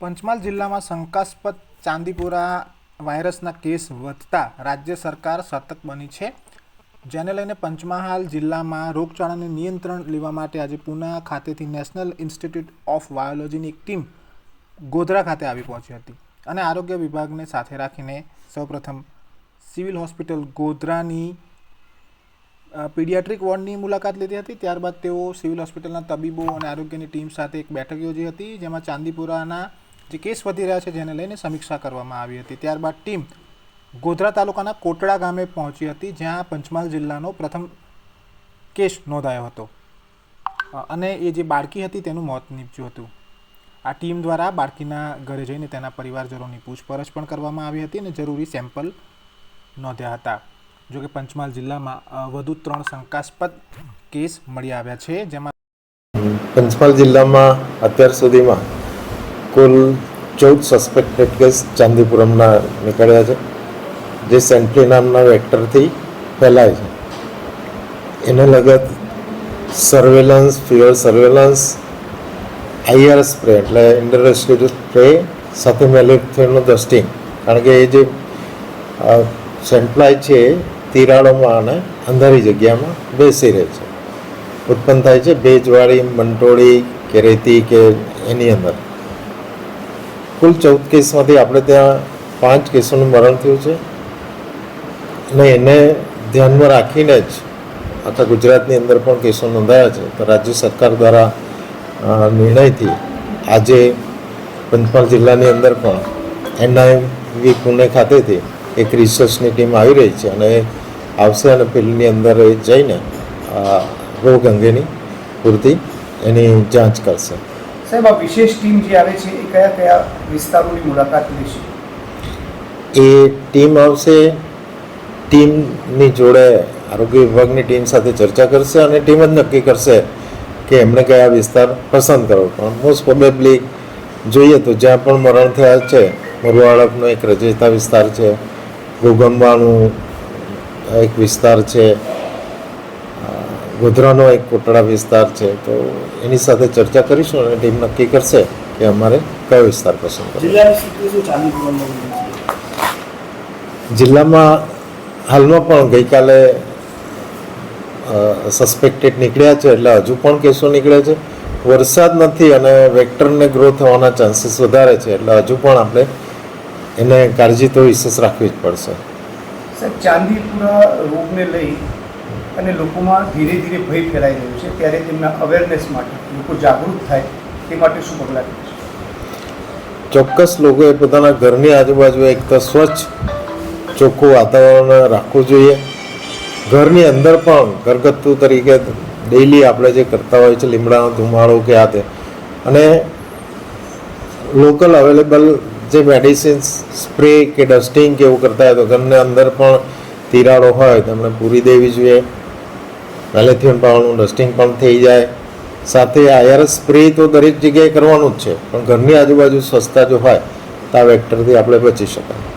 પંચમહાલ જિલ્લામાં શંકાસ્પદ ચાંદીપુરા વાયરસના કેસ વધતા રાજ્ય સરકાર સતર્ક બની છે. જેને લઈને પંચમહાલ જિલ્લામાં રોગચાળાને નિયંત્રણ લેવા માટે આજે પુના ખાતેથી નેશનલ ઇન્સ્ટિટ્યૂટ ઓફ વાયોલોજીની એક ટીમ ગોધરા ખાતે આવી પહોંચી હતી અને આરોગ્ય વિભાગને સાથે રાખીને સૌપ્રથમ સિવિલ હોસ્પિટલ ગોધરાની પીડિયાટ્રિક વોર્ડની મુલાકાત લીધી હતી. ત્યારબાદ તેઓ સિવિલ હોસ્પિટલના તબીબો અને આરોગ્યની ટીમ સાથે એક બેઠક યોજી હતી, જેમાં ચાંદીપુરાના જે કેસ વધી રહ્યા છે જેને લઈને સમીક્ષા કરવામાં આવી હતી. ત્યારબાદ ટીમ ગોધરા તાલુકાના કોટડા ગામે પહોંચી હતી, જ્યાં પંચમહાલ જિલ્લાનો પ્રથમ કેસ નોંધાયો હતો. અને એ જે બાળકી હતી તેનું મોત નીપજ્યું હતું. આ ટીમ દ્વારા બાળકીના ઘરે જઈને તેના પરિવારજનોની પૂછપરછ પણ કરવામાં આવી હતી અને જરૂરી સેમ્પલ નોંધ્યા હતા. જોકે પંચમહાલ જિલ્લામાં વધુ ત્રણ શંકાસ્પદ કેસ મળી આવ્યા છે, જેમાં પંચમહાલ જિલ્લામાં અત્યાર સુધીમાં કુલ ચૌદ સસ્પેક્ટેડ કેસ ચાંદીપુરમના નીકળ્યા છે. જે સેન્ટ્રી નામના વેક્ટરથી ફેલાય છે. એને લગત surveillance fever surveillance IR spray એટલે ઇન્ડસ્ટ્રીયલ સ્પ્રે સાથે મેલેથિયનનું ડસ્ટિંગ કારણ કે એ જે સેન્ટલાય છે તિરાડોમાં અને અંધારી જગ્યામાં બેસી રહે છે. ઉત્પન્ન થાય છે ભેજવાળી મંટોળી કે રેતી કે એની અંદર. કુલ ચૌદ કેસમાંથી આપણે ત્યાં પાંચ કેસોનું મરણ થયું છે. અને એને ધ્યાનમાં રાખીને જ આખા ગુજરાતની અંદર પણ કેસો નોંધાયા છે. તો રાજ્ય સરકાર દ્વારા નિર્ણયથી આજે પંચમહાલ જિલ્લાની અંદર પણ એનઆઈવી પુણે ખાતેથી એક રિસર્ચની ટીમ આવી રહી છે અને આવશે અને ફિલ્ડની અંદર જઈને રોગ અંગેની પૂરતી એની જાંચ કરશે. સાહેબ, આ વિશેષ ટીમ જે આવે છે, એ કયા કયા વિસ્તારોની મુલાકાત લેશે એ ટીમ આવશે, ટીમની જોડે આરોગ્ય વિભાગની ટીમ સાથે ચર્ચા કરશે અને ટીમ જ નક્કી કરશે કે એમણે કયા વિસ્તાર પસંદ કરવો. પણ મોસ્ટ પ્રોબેબલી જોઈએ તો જ્યાં પણ મરણ થયા છે મોરવાડકનો એક રજેતા વિસ્તાર છે ગોગંબાનું એક વિસ્તાર છે ગોધરાનો એક કોટડા વિસ્તાર છે તો એની સાથે ચર્ચા કરીશું અને ટીમ નક્કી કરશે કે અમારે કયો વિસ્તાર પસંદ કરવો. જિલ્લામાં હાલમાં પણ ગઈકાલે સસ્પેક્ટેડ નીકળ્યા છે એટલે હજુ પણ કેસો નીકળે છે. વરસાદ નથી અને વેક્ટરને ગ્રો થવાના ચાન્સીસ વધારે છે એટલે હજુ પણ આપણે એને કાળજી તો વિશેષ રાખવી જ પડશે. ચાંદીપુરા રોગને લઈ અને લોકોમાં ધીરે ધીરે ભય ફેલાઈ રહ્યો છે ત્યારે તેમના અવેરનેસ માટે લોકો જાગૃત થાય તે માટે શું પગલાં છે? ચોક્કસ લોકોએ પોતાના ઘરની આજુબાજુ એક તો સ્વચ્છ, ચોખ્ખું વાતાવરણ રાખવું જોઈએ. ઘરની અંદર પણ ઘરગથ્થુ તરીકે ડેઈલી આપણે જે કરતા હોય છે, લીમડાનો ધુમાડો કે આ તે. અને લોકલ અવેલેબલ જે મેડિસિન્સ સ્પ્રે કે ડસ્ટિંગ કે એવું કરતા હોય તો ઘરની અંદર પણ તિરાડો હોય, તો એમણે પૂરી દેવી જોઈએ. મેલેથિયન પાવાનું ડસ્ટિંગ પણ થઈ જાય. સાથે આઈઆરએસ સ્પ્રે તો દરેક જગ્યાએ કરવાનું જ છે. પણ ઘરની આજુબાજુ સ્વચ્છતા જો હોય, તો આ વેક્ટરથી આપણે બચી શકાય.